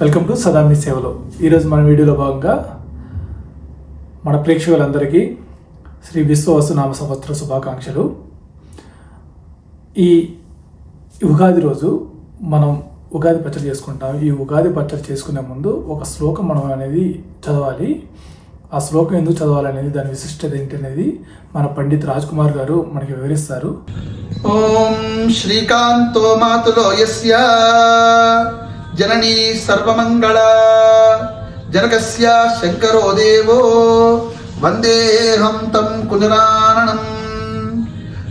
Welcome to సదా మీ సేవలో. ఈరోజు మన వీడియోలో భాగంగా మన ప్రేక్షకులందరికీ శ్రీ విశ్వవస్తునామ సంవత్సర శుభాకాంక్షలు. ఈ ఉగాది రోజు మనం ఉగాది పచ్చడి చేసుకుంటాం. ఈ ఉగాది పచ్చడి చేసుకునే ముందు ఒక శ్లోకం మనం అనేది చదవాలి. ఆ శ్లోకం ఎందుకు చదవాలనేది దాని విశిష్టత ఏంటి అనేది మన పండిత్ రాజ్ కుమార్ గారు మనకి వివరిస్తారు. ఓం శ్రీకాంతో మాతులో యస్య జననీ సర్వమంగళ జనకస్య శంకరో దేవో వందేహం తం కుజరాననం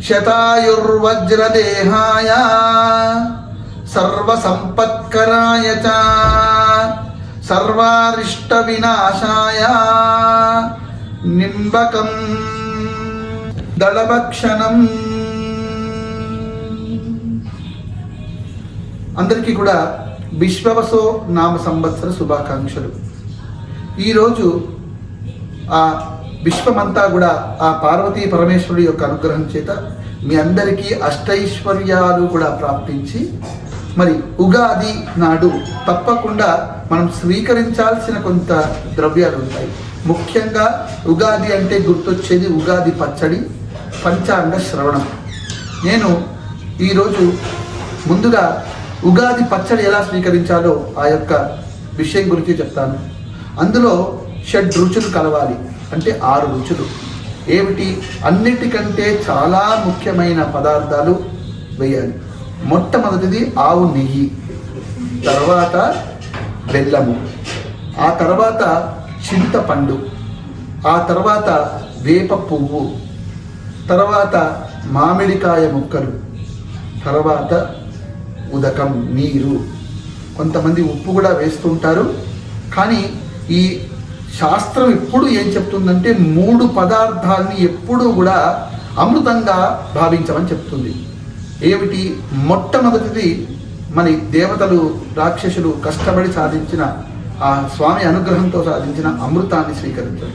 శతాయుర్వజ్రదేహాయ సర్వసంపత్కరాయ చ సర్వారిష్ట వినాశాయ నింబకం దళభక్షణం అందరికీ కూడా విశ్వవసో నామ సంవత్సర శుభాకాంక్షలు. ఈరోజు ఆ విశ్వమంతా కూడా ఆ పార్వతీ పరమేశ్వరుడి యొక్క అనుగ్రహం చేత మీ అందరికీ అష్టైశ్వర్యాలు కూడా ప్రాప్తించి మరి ఉగాది నాడు తప్పకుండా మనం స్వీకరించాల్సిన కొంత ద్రవ్యాలు ఉంటాయి. ముఖ్యంగా ఉగాది అంటే గుర్తొచ్చేది ఉగాది పచ్చడి పంచాంగ శ్రవణం. నేను ఈరోజు ముందుగా ఉగాది పచ్చడి ఎలా స్వీకరించాలో ఆ యొక్క విషయం గురించి చెప్తాను. అందులో షడ్ రుచులు కలవాలి. అంటే ఆరు రుచులు. ఏమిటి? అన్నిటికంటే చాలా ముఖ్యమైన పదార్థాలు వేయాలి. మొట్టమొదటిది ఆవు నెయ్యి. తర్వాత బెల్లము. ఆ తర్వాత చింతపండు. ఆ తర్వాత వేప పువ్వు. తర్వాత మామిడికాయ ముక్కలు. తర్వాత ఉదకం నీరు. కొంతమంది ఉప్పు కూడా వేస్తుంటారు. కానీ ఈ శాస్త్రం ఎప్పుడు ఏం చెప్తుందంటే మూడు పదార్థాలని ఎప్పుడూ కూడా అమృతంగా భావించమని చెప్తుంది. ఏమిటి? మొట్టమొదటిది మరి దేవతలు రాక్షసులు కష్టపడి సాధించిన ఆ స్వామి అనుగ్రహంతో సాధించిన అమృతాన్ని స్వీకరించడం.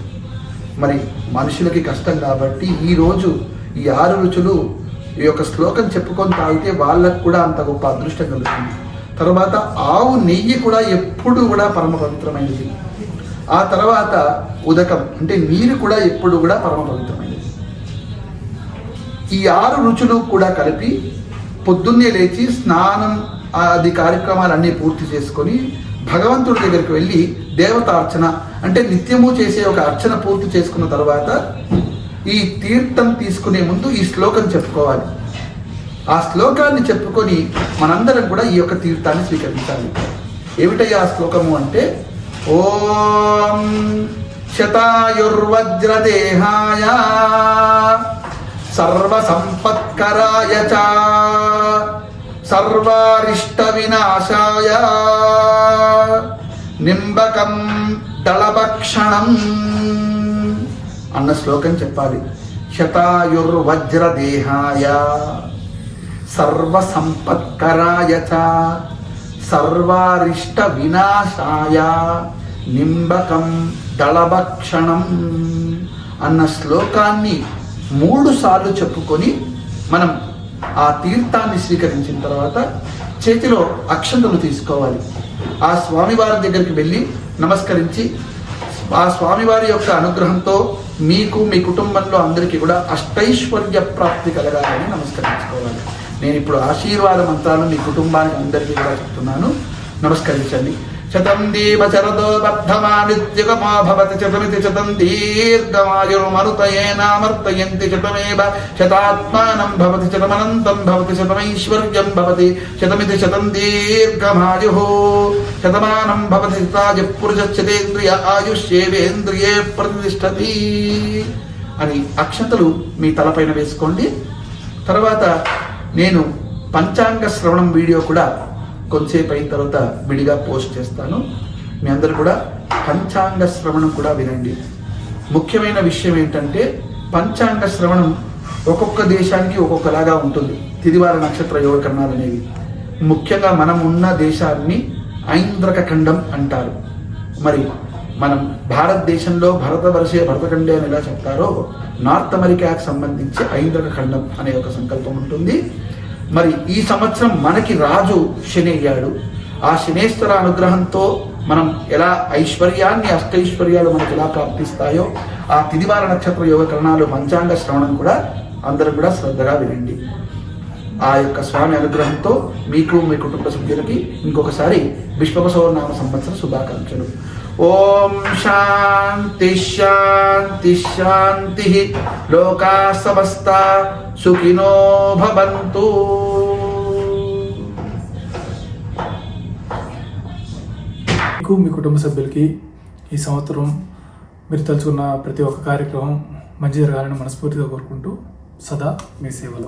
మరి మనుషులకి కష్టం కాబట్టి ఈరోజు ఈ ఆరు రుచులు ఈ యొక్క శ్లోకం చెప్పుకొని తాగితే వాళ్ళకు కూడా అంత గొప్ప అదృష్టం కలుగుతుంది. తర్వాత ఆవు నెయ్యి కూడా ఎప్పుడు కూడా పరమ పవిత్రమైనది ఆ తర్వాత ఉదకం అంటే నీరు కూడా ఎప్పుడు కూడా పరమ పవిత్రమైనది ఈ ఆరు రుచులు కూడా కలిపి పొద్దున్నే లేచి స్నానం అది కార్యక్రమాలన్నీ పూర్తి చేసుకొని భగవంతుడి దగ్గరికి వెళ్ళి దేవతార్చన అంటే నిత్యము చేసే ఒక అర్చన పూర్తి చేసుకున్న తర్వాత ఈ తీర్థం తీసుకునే ముందు ఈ శ్లోకం చెప్పుకోవాలి. ఆ శ్లోకాన్ని చెప్పుకొని మనందరం కూడా ఈ యొక్క తీర్థాన్ని స్వీకరించాలి. ఏమిటయ్యా ఆ శ్లోకము అంటే ఓం శతాయుర్వజ్రదేహాయ సర్వసంపత్కరాయ చ సర్వారిష్ట వినాశాయ నింబకం దళభక్షణం అన్న శ్లోకం చెప్పాలి. శతాయుర్వజ్రదేహాయ సర్వసంపత్కరాయ చ సర్వారిష్ట వినాశాయ నింబకం దళభక్షణం అన్న శ్లోకాన్ని మూడు సార్లు చెప్పుకొని మనం ఆ తీర్థాన్ని స్వీకరించిన తర్వాత చేతిలో అక్షంతలు తీసుకోవాలి. ఆ స్వామివారి దగ్గరికి వెళ్ళి నమస్కరించి ఆ స్వామివారి యొక్క అనుగ్రహంతో మీకు మీ కుటుంబంలో అందరికీ కూడా అష్టైశ్వర్య ప్రాప్తి కలగాలని నమస్కరించుకోవాలి. నేను ఇప్పుడు ఆశీర్వాద మంత్రాలు మీ కుటుంబానికి అందరికీ కూడా చెప్తున్నాను. నమస్కరించండి. శతం దీప శరదో బద్ధమానిత్యుగమో భవతి శతమితి శతం దీర్ఘమాయుర్మరుతయే నామర్తయంతి శతమేవ శతాత్మానం భవతి శతమనంతం భవతి శతమైశ్వర్యం భవతి శతమితి శతం దీర్ఘమాయు శతమానం భవతి శతాయు పురుషేంద్రియ ఆయుష్యేవేంద్రియే ప్రతిష్టతి అని అక్షతలు మీ తలపైన వేసుకోండి. తర్వాత నేను పంచాంగ శ్రవణం వీడియో కూడా కొంతసేపు అయిన తర్వాత విడిగా పోస్ట్ చేస్తాను. మీ అందరు కూడా పంచాంగ శ్రవణం కూడా వినండి. ముఖ్యమైన విషయం ఏంటంటే పంచాంగ శ్రవణం ఒక్కొక్క దేశానికి ఒక్కొక్కలాగా ఉంటుంది. తిదివార నక్షత్ర యోగకరణాలు అనేవి. ముఖ్యంగా మనం ఉన్న దేశాన్ని ఐంద్రక ఖండం అంటారు. మరి మనం భారతదేశంలో భరతవర్షే భరతఖండే అని ఎలా చెప్తారో నార్త్ అమెరికాకు సంబంధించి ఐంద్రక ఖండం అనే ఒక సంకల్పం ఉంటుంది. మరి ఈ సంవత్సరం మనకి రాజు శని అయ్యాడు. ఆ శనేశ్వర అనుగ్రహంతో మనం ఎలా ఐశ్వర్యాన్ని అష్టైశ్వర్యాలు మనకు ఎలా ప్రాప్తిస్తాయో ఆ తిదివార నక్షత్ర యోగ కరణాలు పంచాంగ శ్రవణం కూడా అందరూ కూడా శ్రద్ధగా వినండి. ఆ యొక్క స్వామి అనుగ్రహంతో మీకు మీ కుటుంబ సభ్యులకి ఇంకొకసారి విశ్వపసవనామ సంవత్సర శుభాకాంక్షలు. ఓం శాంతి శాంతి శాంతి లోకా సమస్త సుఖినో భవంతు. మీకు మీ కుటుంబ సభ్యులకి ఈ సంవత్సరం మీరు తలుచుకున్న ప్రతి ఒక్క కార్యక్రమం మంచి జరగాలని మనస్ఫూర్తిగా కోరుకుంటూ సదా మీ సేవలో.